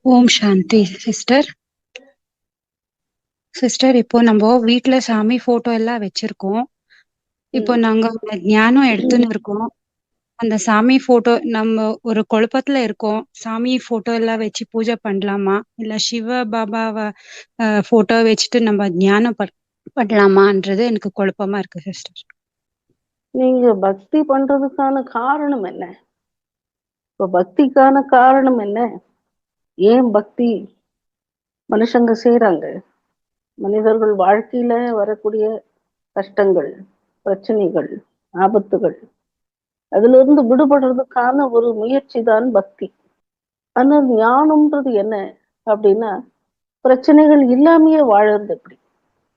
ஓம் சாந்தி sister. Sister இப்போ நம்ம வீட்ல சாமி போட்டோ எல்லாம் வச்சிருக்கோம். இப்போ. நாங்க ஞானம் எடுத்துன்னு இருக்கோம். அந்த சாமி போட்டோ நம்ம ஒரு குழப்பத்துல இருக்கோம். சாமி போட்டோ எல்லாம் வச்சு பூஜை பண்ணலாமா? இல்ல சிவ பாபாவை போட்டோ வச்சுட்டு நம்ம ஞானம் பண்- பண்ணலாமான்றது எனக்கு குழப்பமா இருக்கு சிஸ்டர். நீங்க பக்தி பண்றதுக்கான காரணம் என்ன? இப்ப பக்திக்கான காரணம் என்ன? ஏன் பக்தி மனுஷங்க செய்கிறாங்க மனிதர்கள் வாழ்க்கையில வரக்கூடிய கஷ்டங்கள் பிரச்சனைகள் ஆபத்துகள் அதுல இருந்து விடுபடுறதுக்கான ஒரு முயற்சி தான் பக்தி. ஆனா ஞானம்ன்றது என்ன அப்படின்னா பிரச்சனைகள் இல்லாமையே வாழறது எப்படி?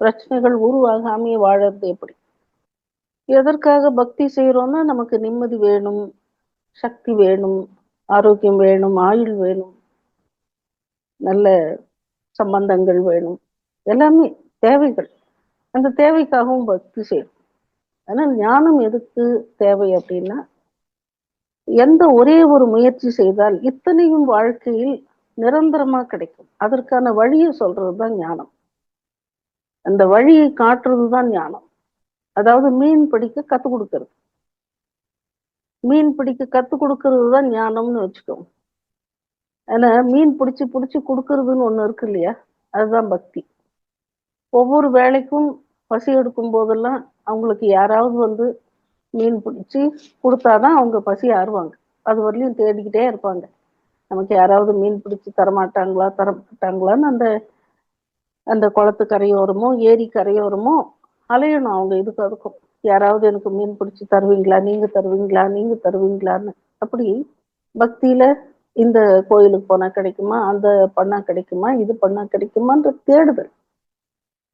பிரச்சனைகள் உருவாகாமையே வாழறது எப்படி? எதற்காக பக்தி செய்யறோம்னா நமக்கு நிம்மதி வேணும் சக்தி வேணும் ஆரோக்கியம் வேணும் ஆயுள் வேணும். நல்ல சம்பந்தங்கள் வேணும். எல்லாமே தேவைகள். அந்த தேவைக்காகவும் பக்தி செய்யணும். ஆனால் ஞானம் எதுக்கு தேவை அப்படின்னா எந்த ஒரே ஒரு முயற்சி செய்தால் இத்தனையும் வாழ்க்கையில் நிரந்தரமா கிடைக்கும். அதற்கான வழியை சொல்றதுதான் ஞானம். அந்த வழியை காட்டுறதுதான் ஞானம். அதாவது மீன் பிடிக்க கத்து கொடுக்கறது. மீன் பிடிக்க கத்து கொடுக்கறது தான் ஞானம்னு வச்சுக்கோங்க. ஆனா மீன் பிடிச்சு பிடிச்சி கொடுக்கறதுன்னு ஒண்ணு இருக்கு இல்லையா? அதுதான் பக்தி. ஒவ்வொரு வேலைக்கும் பசி எடுக்கும் போதெல்லாம் அவங்களுக்கு யாராவது வந்து மீன் பிடிச்சி கொடுத்தாதான் அவங்க பசி ஆறுவாங்க. அது வரலையும் தேடிக்கிட்டே இருப்பாங்க. நமக்கு யாராவது மீன் பிடிச்சி தரமாட்டாங்களா தரமாட்டாங்களான்னு அந்த அந்த குளத்து கரையோரமோ ஏரி கரையோரமோ அலையணும் அவங்க இதுக்கு அதுக்கும். யாராவது எனக்கு மீன் பிடிச்சி தருவீங்களா நீங்க தருவீங்களா நீங்க தருவீங்களான்னு. அப்படி பக்தியில இந்த கோயிலுக்கு போனா கிடைக்குமா அந்த பண்ணா கிடைக்குமா இது பண்ணா கிடைக்குமான்ற தேடுதல்.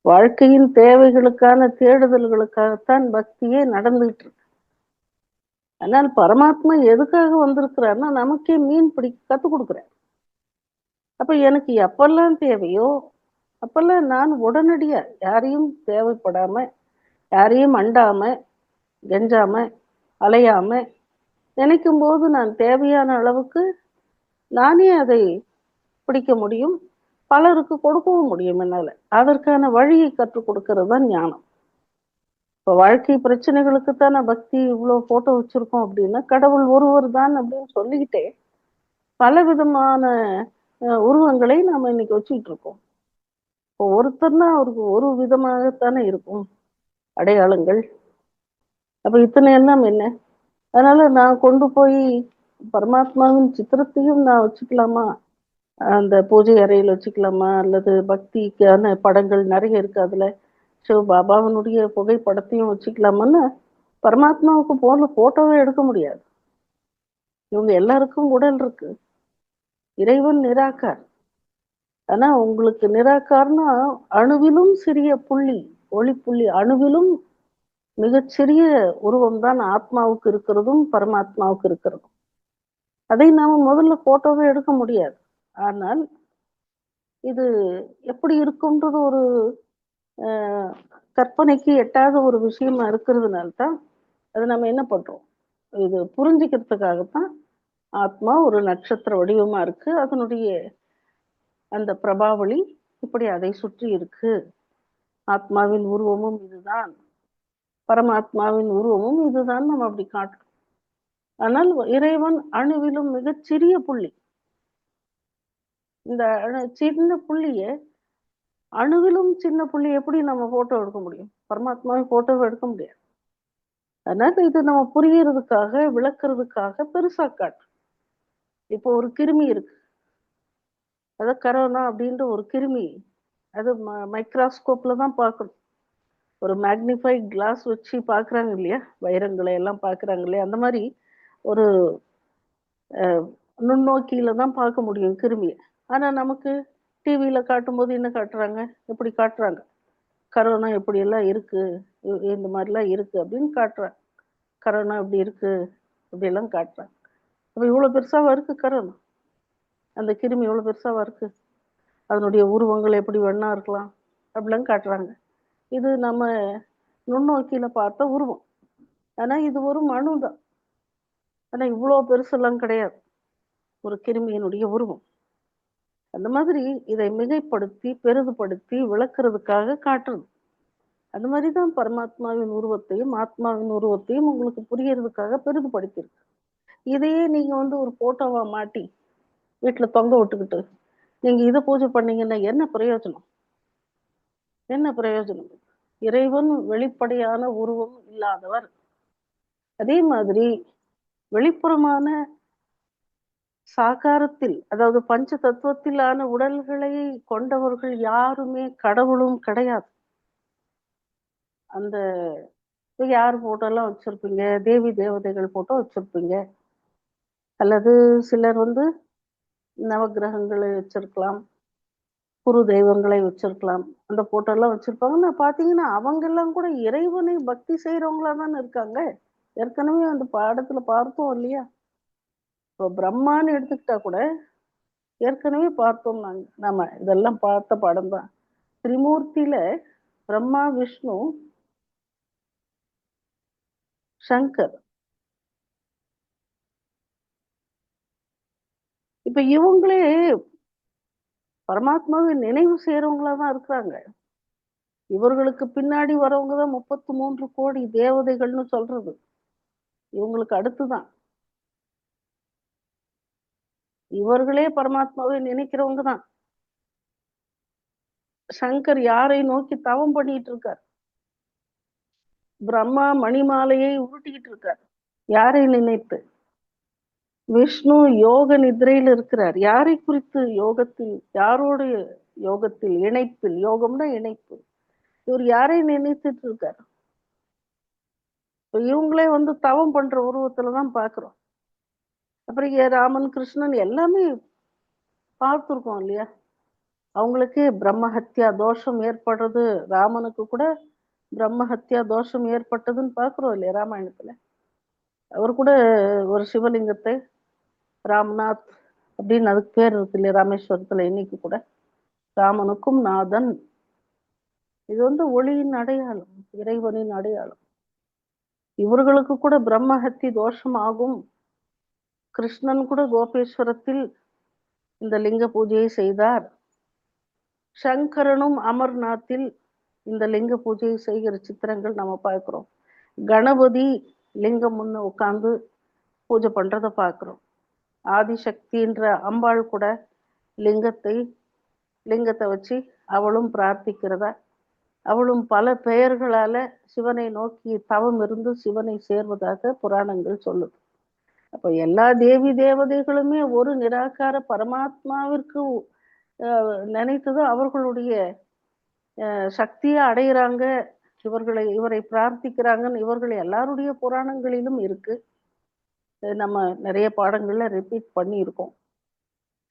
வாழ்க்கையின் தேவைகளுக்கான தேடுதல்களுக்காகத்தான் பக்தியே நடந்துகிட்டு இருக்கு ஆனால் பரமாத்மா எதுக்காக வந்திருக்கிறாருன்னா நமக்கே மீன் பிடிக்க கத்து கொடுக்குறார். அப்ப எனக்கு எப்பெல்லாம் தேவையோ அப்பெல்லாம் நான் உடனடியா யாரையும் தேவைப்படாம யாரையும் அண்டாம கெஞ்சாம அலையாம நினைக்கும் போது நான் தேவையான அளவுக்கு நானே அதை பிடிக்க முடியும். பலருக்கு கொடுக்கவும் முடியும் என்னால. அதற்கான வழியை கற்றுக் கொடுக்கறது தான் ஞானம். இப்போ வாழ்க்கை பிரச்சனைகளுக்கு தானே பக்தி இவ்வளோ போட்டோ வச்சிருக்கோம் அப்படின்னா கடவுள் ஒருவர் தான் அப்படின்னு சொல்லிக்கிட்டே பல விதமான உருவங்களை நாம இன்னைக்கு வச்சுக்கிட்டு இருக்கோம். இப்போ ஒருத்தர்னா அவருக்கு ஒரு விதமாகத்தானே இருக்கும் அடையாளங்கள். அப்ப இத்தனை எல்லாம் என்ன? அதனால நான் கொண்டு போய் பரமாத்மாவின் சித்திரத்தையும் நான் வச்சுக்கலாமா? அந்த பூஜை அறையில் வச்சுக்கலாமா? அல்லது பக்திக்கான படங்கள் நிறைய இருக்கு அதுல. சிவ பாபாவினுடைய புகைப்படத்தையும் வச்சுக்கலாமான்னு பரமாத்மாவுக்கு போல போட்டோவே எடுக்க முடியாது. இவங்க எல்லாருக்கும் உடல் இருக்கு. இறைவன் நிராகார். ஆனா உங்களுக்கு நிராகார்னா அணுவிலும் சிறிய புள்ளி ஒளி புள்ளி அணுவிலும் மிகச்சிறிய உருவம் தான் ஆத்மாவுக்கு இருக்கிறதும் பரமாத்மாவுக்கு இருக்கிறதும். அதை நாம முதல்ல போட்டோவே எடுக்க முடியாது. ஆனால் இது எப்படி இருக்கும்ன்றது ஒரு ஆஹ், கற்பனைக்கு எட்டாத ஒரு விஷயமா இருக்கிறதுனால தான் அதை நம்ம என்ன பண்றோம்? இது புரிஞ்சுக்கிறதுக்காகத்தான் ஆத்மா ஒரு நட்சத்திர வடிவமா இருக்கு. அதனுடைய அந்த பிரபாவளி இப்படி அதை சுற்றி இருக்கு. ஆத்மாவின் உருவமும் இதுதான். பரமாத்மாவின் உருவமும் இதுதான். நம்ம அப்படி காட்டுறோம். ஆனால் இறைவன் அணுவிலும் மிகச்சிறிய புள்ளி. இந்த அணு- சின்ன புள்ளிய அணுவிலும் சின்ன புள்ளி எப்படி நம்ம போட்டோ எடுக்க முடியும்? பரமாத்மாவை போட்டோவை எடுக்க முடியாது. அதனால இது நம்ம புரியறதுக்காக விளக்குறதுக்காக பெருசா காட்டு. இப்போ ஒரு கிருமி இருக்கு. அத கரோனா அப்படின்ற ஒரு கிருமி அது மைக்ராஸ்கோப்ல தான் பார்க்கணும். ஒரு மேக்னிஃபைட் கிளாஸ் வச்சு பார்க்கறாங்க இல்லையா? வைரங்களை எல்லாம் பாக்குறாங்க இல்லையா? அந்த மாதிரி ஒரு நுண்ணோக்கியில தான் பார்க்க முடியும் கிருமியை. ஆனா நமக்கு டிவியில காட்டும்போது என்ன காட்டுறாங்க? எப்படி காட்டுறாங்க? கரோனா எப்படியெல்லாம் எல்லாம் இருக்கு இந்த மாதிரிலாம் இருக்கு அப்படின்னு காட்டுறாங்க. கரோனா இப்படி இருக்கு? இப்படி எல்லாம் காட்டுறாங்க. அப்போ இவ்வளோ பெருசாக இருக்கு கரோனா? அந்த கிருமி இவ்வளோ பெருசாக இருக்கு? அதனுடைய உருவங்கள் எப்படி வேணா இருக்கலாம்? அப்படிலாம் காட்டுறாங்க. இது நம்ம நுண்ணோக்கியில பார்த்த உருவம். ஆனால் இது ஒரு மனு தான் ஆனா இவ்வளோ பெருசெல்லாம் கிடையாது. ஒரு கிருமியினுடைய உருவம். அந்த மாதிரி இதை மிகைப்படுத்தி பெரிதுபடுத்தி விளக்குறதுக்காக காட்டுறது. அந்த மாதிரி தான் பரமாத்மாவின் உருவத்தையும் ஆத்மாவின் உருவத்தையும் உங்களுக்கு புரியறதுக்காக பெரிதுபடுத்தியிருக்கு. இதையே நீங்க வந்து ஒரு போட்டோவா மாட்டி வீட்டுல தொங்க விட்டுக்கிட்டு நீங்க இதை பூஜை பண்ணீங்கன்னா என்ன பிரயோஜனம்? என்ன பிரயோஜனம்? இறைவன் வெளிப்படையான உருவம் இல்லாதவர். அதே மாதிரி வெளிப்புறமான சாகாரத்தில் அதாவது பஞ்ச தத்துவத்திலான உடல்களை கொண்டவர்கள் யாருமே கடவுளும் கிடையாது. அந்த யார் போட்டோ எல்லாம் வச்சிருப்பீங்க? தேவி தேவதைகள் போட்டோ வச்சிருப்பீங்க. அல்லது சிலர் வந்து நவக்கிரகங்களை வச்சிருக்கலாம் குரு தெய்வங்களை வச்சிருக்கலாம். அந்த போட்டோ எல்லாம் வச்சிருப்பாங்கன்னா பாத்தீங்கன்னா அவங்க எல்லாம் கூட இறைவனை பக்தி செய்யறவங்களா தானே இருக்காங்க. ஏற்கனவே அந்த பாடத்துல பார்த்தோம் இல்லையா? இப்போ பிரம்மான்னு எடுத்துக்கிட்டா கூட ஏற்கனவே பார்த்தோம் நாங்க நாம இதெல்லாம் பார்த்த படம் தான் திரிமூர்த்தியில பிரம்மா விஷ்ணு சங்கர். இப்ப இவங்களே பரமாத்மாவை நினைவு செய்யறவங்களா தான் இருக்கிறாங்க. இவர்களுக்கு பின்னாடி வரவங்க தான் முப்பத்து மூன்று கோடி தேவதைகள்னு சொல்றது. இவங்களுக்கு அடுத்துதான். இவர்களே பரமாத்மாவை நினைக்கிறவங்க தான் சங்கர் யாரை நோக்கி தவம் பண்ணிட்டு இருக்கார்? பிரம்மா மணிமாலையை உருட்டிக்கிட்டு இருக்கார். யாரை நினைத்து? விஷ்ணு யோக நிதிரையில் இருக்கிறார். யாரை குறித்து யோகத்தில் யாரோடு யோகத்தில் இணைப்பில்? யோகம்னா இணைப்பு. இவர் யாரை நினைத்துட்டு இருக்கார்? இப்போ இவங்களே வந்து தவம் பண்ற உருவத்துலதான் பாக்குறோம். அப்புறம் ஏ ராமன் கிருஷ்ணன் எல்லாமே பார்த்துருக்கோம் இல்லையா? அவங்களுக்கே பிரம்மஹத்யா தோஷம் ஏற்படுறது ராமனுக்கு கூட பிரம்மஹத்யா தோஷம் ஏற்பட்டதுன்னு பாக்குறோம் இல்லையா ராமாயணத்துல? அவர் கூட ஒரு சிவலிங்கத்தை ராம்நாத் அப்படின்னு அதுக்கு பேர் இருக்கு இல்லையா ராமேஸ்வரத்துல இன்னைக்கு கூட. ராமனுக்கும் நாதன். இது வந்து ஒளியின் அடையாளம் இறைவனின் அடையாளம். இவர்களுக்கு கூட பிரம்மஹத்தி தோஷம் ஆகும் கிருஷ்ணன் கூட கோபேஸ்வரத்தில் இந்த லிங்க பூஜையை செய்தார். சங்கரனும் அமர்நாத்தில் இந்த லிங்க பூஜையை செய்கிற சித்திரங்கள் நம்ம பார்க்கிறோம். கணபதி லிங்கம் முன்ன உட்கார்ந்து பூஜை பண்றதை பார்க்கிறோம். ஆதிசக்தின்ற அம்பாள் கூட லிங்கத்தை லிங்கத்தை வச்சு அவளும் பிரார்த்திக்கிறதா அவளும் பல பெயர்களால சிவனை நோக்கி தவம் இருந்து சிவனை சேர்வதாக புராணங்கள் சொல்லுது. அப்ப எல்லா தேவி தேவதைகளுமே ஒரு நிராகார பரமாத்மாவிற்கு அஹ், அவர்களுடைய சக்தியை அடையிறாங்க. இவர்களை இவரை பிரார்த்திக்கிறாங்கன்னு இவர்கள் எல்லாருடைய புராணங்களிலும் இருக்கு. நம்ம நிறைய பாடங்கள்ல ரிப்பீட் பண்ணியிருக்கோம்.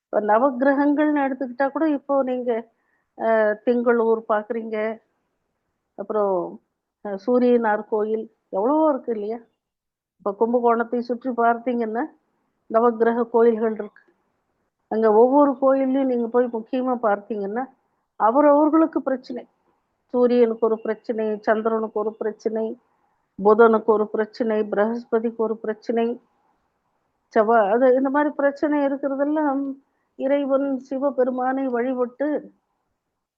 இப்போ நவக்கிரகங்கள்னு எடுத்துக்கிட்டா கூட இப்போ நீங்க திங்களூர் பாக்குறீங்க அப்புறம் சூரியனார் கோயில் எவ்வளவோ இருக்கு இல்லையா? இப்போ கும்பகோணத்தை சுற்றி பார்த்தீங்கன்னா நவக்கிரக கோயில்கள் இருக்கு. அங்க ஒவ்வொரு கோயில்லையும் நீங்க போய் முக்கியமா பார்த்தீங்கன்னா அவரவர்களுக்கு பிரச்சனை. சூரியனுக்கு ஒரு பிரச்சனை சந்திரனுக்கு ஒரு பிரச்சனை புதனுக்கு ஒரு பிரச்சனை பிரகஸ்பதிக்கு ஒரு பிரச்சனை செவ்வாய் அது இந்த மாதிரி பிரச்சனை இருக்கிறதெல்லாம் இறைவன் சிவபெருமானை வழிபட்டு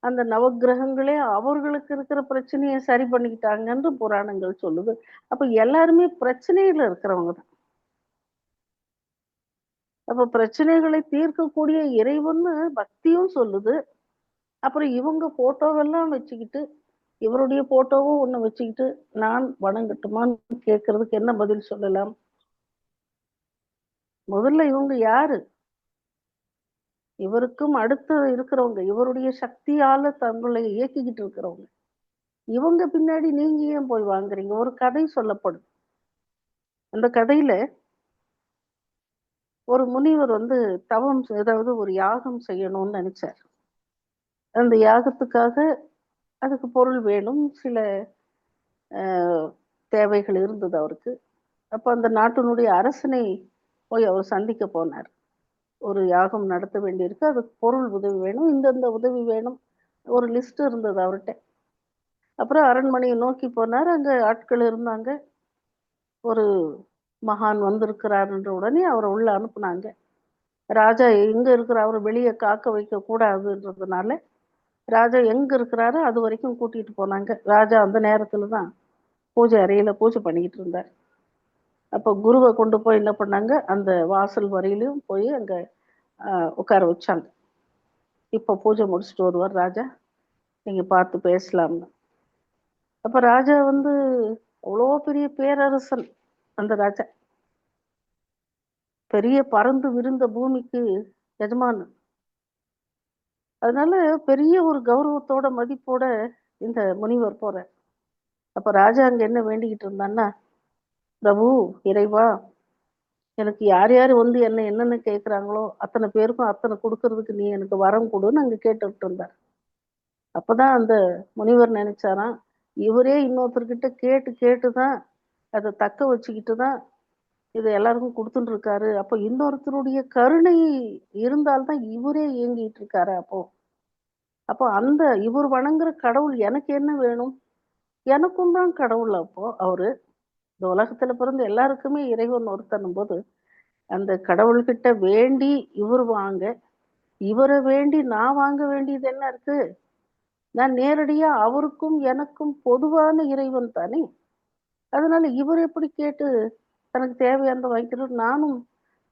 அந்த நவக்கிரகங்களே அவர்களுக்கு இருக்கிற பிரச்சனையை சரி பண்ணிக்கிட்டாங்கன்னு புராணங்கள் சொல்லுது. அப்ப எல்லாருமே பிரச்சனையில இருக்கிறவங்க தான். அப்ப பிரச்சனைகளை தீர்க்கக்கூடிய இறைவன்னு பக்தியும் சொல்லுது. அப்புறம் இவங்க போட்டோவெல்லாம் வச்சுக்கிட்டு இவருடைய போட்டோவும் ஒண்ணு வச்சுக்கிட்டு நான் வணங்கட்டுமான்னு கேட்கறதுக்கு என்ன பதில் சொல்லலாம்? முதல்ல இவங்க யாரு? இவருக்கும் அடுத்து இருக்கிறவங்க இவருடைய சக்தியால தங்களை இயக்கிக்கிட்டு இருக்கிறவங்க. இவங்க பின்னாடி நீங்க ஏன் போய் வாங்குறீங்க? ஒரு கதை சொல்லப்படும். அந்த கதையில ஒரு முனிவர் வந்து தவம் ஏதாவது ஒரு யாகம் செய்யணும்னு நினைச்சார். அந்த யாகத்துக்காக அதுக்கு பொருள் வேணும் சில தேவைகள் இருந்தது அவருக்கு. அப்போ அந்த நாட்டினுடைய அரசனை போய் அவர் சந்திக்க போனார். ஒரு யாகம் நடத்த வேண்டியிருக்கு. அதுக்கு பொருள் உதவி வேணும். இந்தந்த உதவி வேணும். ஒரு லிஸ்ட் இருந்தது அவர்கிட்ட. அப்புறம் அரண்மனையை நோக்கி போனார். அங்கே ஆட்கள் இருந்தாங்க. ஒரு மகான் வந்திருக்கிறாருன்ற உடனே அவரை உள்ள அனுப்புனாங்க. ராஜா எங்க இருக்கிற அவர் வெளியே காக்க வைக்க கூடாதுன்றதுனால ராஜா எங்க இருக்கிறாரோ அது வரைக்கும் கூட்டிட்டு போனாங்க. ராஜா அந்த நேரத்துல தான் பூஜை அறையில பூஜை பண்ணிக்கிட்டு இருந்தார். அப்போ குருவை கொண்டு போய் என்ன பண்ணாங்க? அந்த வாசல் வரையிலும் போய் அங்கே உட்கார வச்சாங்க. இப்போ பூஜை முடிச்சுட்டு வருவார் ராஜா. நீங்கள் பார்த்து பேசலாம்னு. அப்போ ராஜா வந்து அவ்வளோ பெரிய பேரரசன் அந்த ராஜா. பெரிய பறந்து விருந்த பூமிக்கு எஜமான். அதனால பெரிய ஒரு கௌரவத்தோட மதிப்போட இந்த முனிவர் போற அப்ப ராஜா அங்க என்ன வேண்டிக்கிட்டு இருந்தான்னா பிரபு இறைவா எனக்கு யார் யார் வந்து என்ன என்னென்ன கேட்குறாங்களோ அத்தனை பேருக்கும் அத்தனை கொடுக்கறதுக்கு நீ எனக்கு வரம் கொடுன்னு அங்கே கேட்டுக்கிட்டு இருந்தார். அப்போதான் அந்த முனிவர் நினைச்சாராம் இவரே இன்னொருத்தர்கிட்ட கேட்டு கேட்டு தான் அதை தக்க வச்சுக்கிட்டு தான் இதை எல்லாருக்கும் கொடுத்துட்டு இருக்காரு. அப்போ இன்னொருத்தருடைய கருணை இருந்தால்தான் இவரே இயங்கிட்டு இருக்காரு அப்போ. அப்போ அந்த இவர் வணங்குற கடவுள் எனக்கு என்ன வேணும்? எனக்கும் தான் கடவுள் அப்போ. அவரு இந்த உலகத்துல பிறந்த எல்லாருக்குமே இறைவன் ஒருத்தனும் போது அந்த கடவுள்கிட்ட வேண்டி இவர் வாங்க இவரை வேண்டி நான் வாங்க வேண்டியது என்ன இருக்கு? நான் நேரடியா அவருக்கும் எனக்கும் பொதுவான இறைவன் தானே? அதனால இவர் எப்படி கேட்டு தனக்கு தேவையானதை வாங்கிக்கிறது நானும்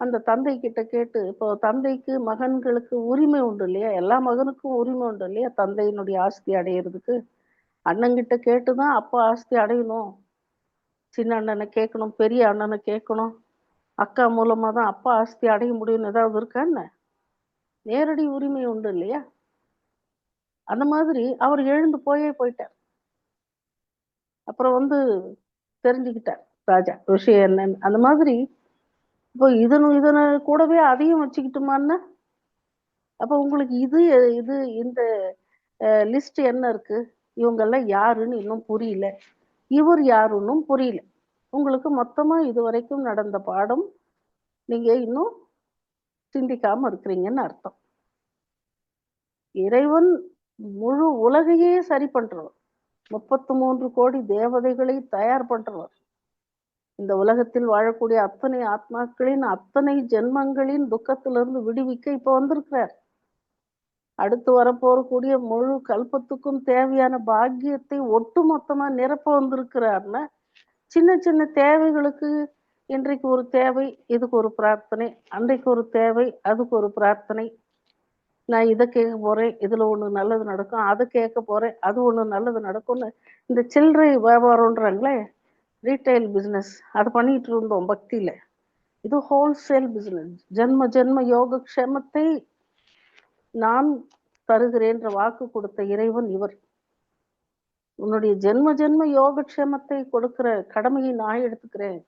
அந்த தந்தை கிட்ட கேட்டு இப்போ தந்தைக்கு மகன்களுக்கு உரிமை உண்டு இல்லையா? எல்லா மகனுக்கும் உரிமை உண்டு இல்லையா? தந்தையினுடைய ஆஸ்தி அடையிறதுக்கு. அண்ணங்கிட்ட கேட்டுதான் அப்பா ஆஸ்தி அடையணும். சின்ன அண்ணனை கேட்கணும் பெரிய அண்ணனை கேட்கணும். அக்கா மூலமாக தான் அப்பா ஆஸ்தி அடைய முடியும்னு ஏதாவது இருக்கா என்ன? நேரடி உரிமை உண்டு இல்லையா? அந்த மாதிரி அவர் எழுந்து போயே போயிட்டார். அப்புறம் வந்து தெரிஞ்சுக்கிட்டார் ராஜா விஷயம் என்னன்னு. அந்த மாதிரி இப்போ இதனும் இதனை கூடவே அதையும் வச்சுக்கிட்டுமான்னு அப்போ உங்களுக்கு இது இது இந்த லிஸ்ட் என்ன இருக்கு? இவங்கெல்லாம் யாருன்னு இன்னும் புரியல. இவர் யாருன்னும் புரியல. உங்களுக்கு மொத்தமா இது வரைக்கும் நடந்த பாடம் நீங்க இன்னும் சிந்திக்காம இருக்கிறீங்கன்னு அர்த்தம். இறைவன் முழு உலகையே சரி பண்றவர். முப்பத்து மூன்று கோடி தேவதைகளை தயார் பண்றவர். இந்த உலகத்தில் வாழக்கூடிய அத்தனை ஆத்மாக்களின் அத்தனை ஜென்மங்களின் துக்கத்திலிருந்து விடுவிக்க இப்ப வந்திருக்கிறார். அடுத்து வரப்போறக்கூடிய முழு கல்பத்துக்கும் தேவையான பாக்கியத்தை ஒட்டு மொத்தமா நிரப்ப வந்திருக்கிறார்னா சின்ன சின்ன தேவைகளுக்கு இன்றைக்கு ஒரு தேவை இதுக்கு ஒரு பிரார்த்தனை அன்றைக்கு ஒரு தேவை அதுக்கு ஒரு பிரார்த்தனை. நான் இதை கேட்க போறேன் இதுல ஒண்ணு நல்லது நடக்கும் அதை கேட்க போறேன் அது ஒண்ணு நல்லது நடக்கும்னு இந்த சில்லறை வியாபாரம்ன்றாங்களே ரீட்டைல் பிஸ்னஸ் அதை பண்ணிட்டு இருந்தோம் பக்தியில. இது ஹோல்சேல் பிஸ்னஸ் ஜென்ம ஜென்ம யோக க்ஷேமத்தை நான் தருகிறேன்ற வாக்கு கொடுத்த இறைவன் இவர். உன்னுடைய ஜென்ம ஜென்ம யோகக்ஷேமத்தை கொடுக்கிற கடமையை நான் எடுத்துக்கிறேன்.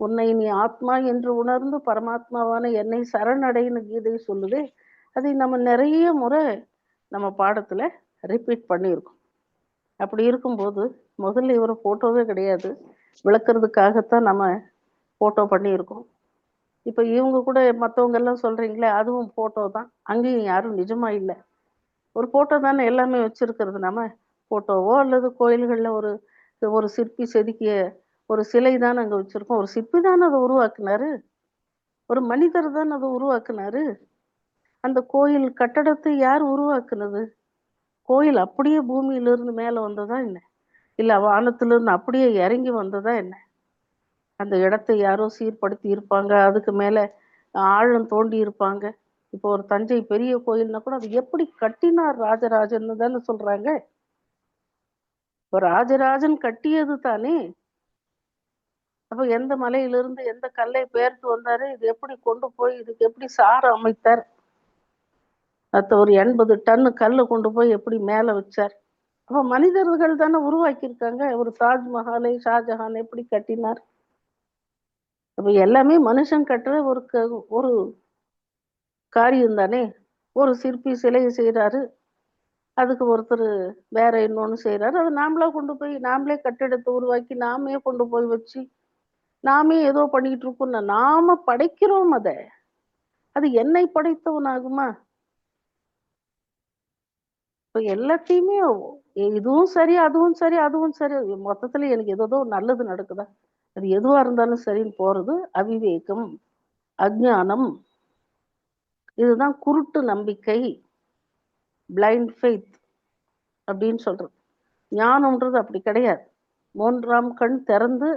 உன்னை நீ ஆத்மா என்று உணர்ந்து பரமாத்மாவான என்னை சரணடைன்னு கீதை சொல்லுதே. அதை நம்ம நிறைய முறை நம்ம பாடத்துல ரிப்பீட் பண்ணியிருக்கோம். அப்படி இருக்கும்போது முதல்ல இவர் போட்டோவே கிடையாது. விளக்குறதுக்காகத்தான் நம்ம போட்டோ பண்ணியிருக்கோம். இப்போ இவங்க கூட மற்றவங்க எல்லாம் சொல்றீங்களே அதுவும் போட்டோ தான். அங்கேயும் யாரும் நிஜமா இல்லை. ஒரு போட்டோ தானே எல்லாமே வச்சிருக்கிறது நம்ம. போட்டோவோ அல்லது கோயில்களில் ஒரு ஒரு சிற்பி செதுக்கிய ஒரு சிலை தானே அங்கே வச்சிருக்கோம். ஒரு சிற்பி தானே அதை உருவாக்குனாரு. ஒரு மனிதர் தானே அதை உருவாக்குனாரு. அந்த கோயில் கட்டடத்தை யார் உருவாக்குனது? கோயில் அப்படியே பூமியிலிருந்து மேலே வந்ததா என்ன? இல்லை வானத்திலிருந்து அப்படியே இறங்கி வந்ததா என்ன? அந்த இடத்தை யாரோ சீர்படுத்தி இருப்பாங்க. அதுக்கு மேல ஆழம் தோண்டி இருப்பாங்க. இப்போ ஒரு தஞ்சை பெரிய கோயில்னா கூட அது எப்படி கட்டினார் ராஜராஜன் தானே சொல்றாங்க. இப்போ ராஜராஜன் கட்டியது தானே. அப்ப எந்த மலையிலிருந்து எந்த கல்லை பெயர்த்து வந்தாரு? இது எப்படி கொண்டு போய் இதுக்கு எப்படி சார அமைத்தார்? அத்த ஒரு எண்பது டன்னு கல்லை கொண்டு போய் எப்படி மேல வச்சார்? அப்ப மனிதர்கள் தானே உருவாக்கியிருக்காங்க. ஒரு தாஜ்மஹாலை ஷாஜஹான் எப்படி கட்டினார்? அப்ப எல்லாமே மனுஷன் கட்டுற ஒரு க- ஒரு காரியம் தானே? ஒரு சிற்பி சிலையை செய்யறாரு அதுக்கு ஒருத்தர் வேற இன்னொன்னு செய்யறாரு அதை நாமளா கொண்டு போய் நாமளே கட்டிடத்தை உருவாக்கி நாமே கொண்டு போய் வச்சு நாமே ஏதோ பண்ணிட்டு இருக்கோம்னா நாம படைக்கிறோம் அதை. அது என்னை படைத்தவன் ஆகுமா இப்ப எல்லாத்தையுமே இதுவும் சரி அதுவும் சரி அதுவும் சரி. மொத்தத்துல எனக்கு ஏதோ நல்லது நடக்குதா? அது எதுவா இருந்தாலும் சரின்னு போறது அவிவேகம் அஜ்ஞானம் இதுதான் குருட்டு நம்பிக்கை பிளைண்ட் ஃபெய்த் அப்படின்னு சொல்றது. ஞானம்ன்றது அப்படி கிடையாது. மூன்றாம் கண் திறந்து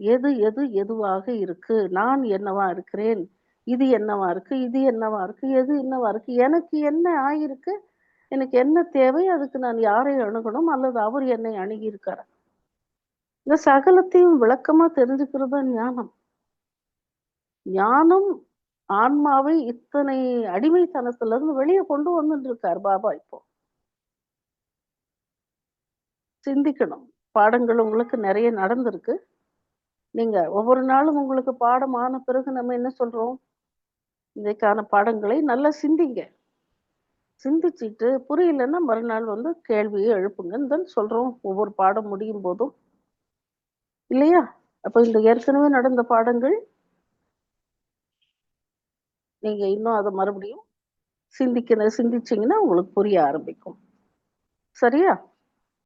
எது எது எதுவாக இருக்கு? நான் என்னவா இருக்கிறேன்? இது என்னவா இருக்கு? இது என்னவா இருக்கு? எது என்னவா இருக்கு? எனக்கு என்ன ஆகியிருக்கு எனக்கு என்ன தேவை? அதுக்கு நான் யாரை அணுகணும்? அல்லது அவர் என்னை அணுகியிருக்கார்? இந்த சகலத்தையும் விளக்கமா தெரிஞ்சுக்கிறது தான் ஞானம். ஞானம் ஆன்மாவை இத்தனை அடிமைத்தனத்துல இருந்து வெளியே கொண்டு வந்துட்டு இருக்கார் பாபா இப்போ. சிந்திக்கணும். பாடங்கள் உங்களுக்கு நிறைய நடந்திருக்கு. நீங்க ஒவ்வொரு நாளும் உங்களுக்கு பாடம் ஆன பிறகு நம்ம என்ன சொல்றோம்? இதைக்கான பாடங்களை நல்லா சிந்திங்க. சிந்திச்சுட்டு புரியலன்னா மறுநாள் வந்து கேள்வியை எழுப்புங்கன்னு தான் சொல்றோம். ஒவ்வொரு பாடம் முடியும் போதும். இல்லையா? அப்ப இந்த ஏற்கனவே நடந்த பாடங்கள் நீங்க இன்னும் அதை மறுபடியும் சிந்திக்க சிந்திச்சீங்கன்னா உங்களுக்கு புரிய ஆரம்பிக்கும். சரியா?